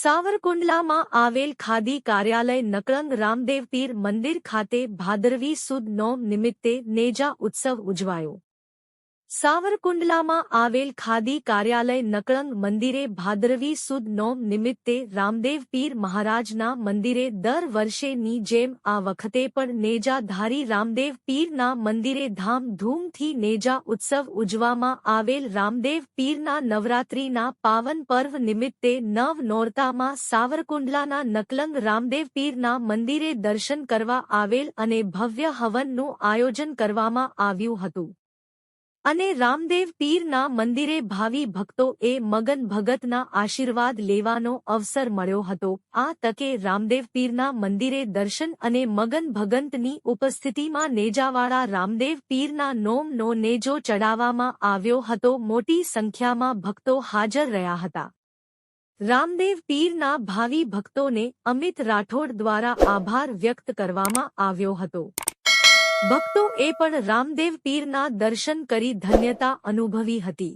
સાવરકુંડલામાં આવેલ ખાદી કાર્યાલય નકળંગ રામદેવ પીર મંદિર ખાતે ભાદરવી સુદ નોમ નિમિત્તે નેજા ઉત્સવ ઉજવાયો. સાવરકુંડલામાં આવેલ ખાદી કાર્યાલય નકળંગ મંદિરે ભાદરવી સુદ નોમ નિમિત્તે રામદેવ પીર મહારાજના મંદિરે દર વર્ષેની જેમ આ વખતે પણ નેજાધારી રામદેવ પીરના મંદિરે ધામધૂમથી નેજા ઉત્સવ ઉજવામાં આવેલ રામદેવ પીરના નવરાત્રિના પાવન પર્વ નિમિત્તે નવ નોરતામાં સાવરકુંડલાના નકલંગ રામદેવ પીરના મંદિરે દર્શન કરવા આવેલ અને ભવ્ય હવનનું આયોજન કરવામાં આવ્યું હતું. અને રામદેવ પીરના મંદિરે ભાવિ ભક્તોએ મગન ભગતના આશીર્વાદ લેવાનો અવસર મળ્યો હતો. આ તકે રામદેવ પીરના મંદિરે દર્શન અને મગન ભગંતની ઉપસ્થિતિમાં નેજાવાળા રામદેવ પીરના નોમનો નેજો ચડાવવામાં આવ્યો હતો. મોટી સંખ્યામાં ભક્તો હાજર રહ્યા હતા. રામદેવ પીરના ભાવિ ભક્તોને અમિત રાઠોડ દ્વારા આભાર વ્યક્ત કરવામાં આવ્યો હતો. ભક્તોએ પણ રામદેવ પીરના દર્શન કરી ધન્યતા અનુભવી હતી.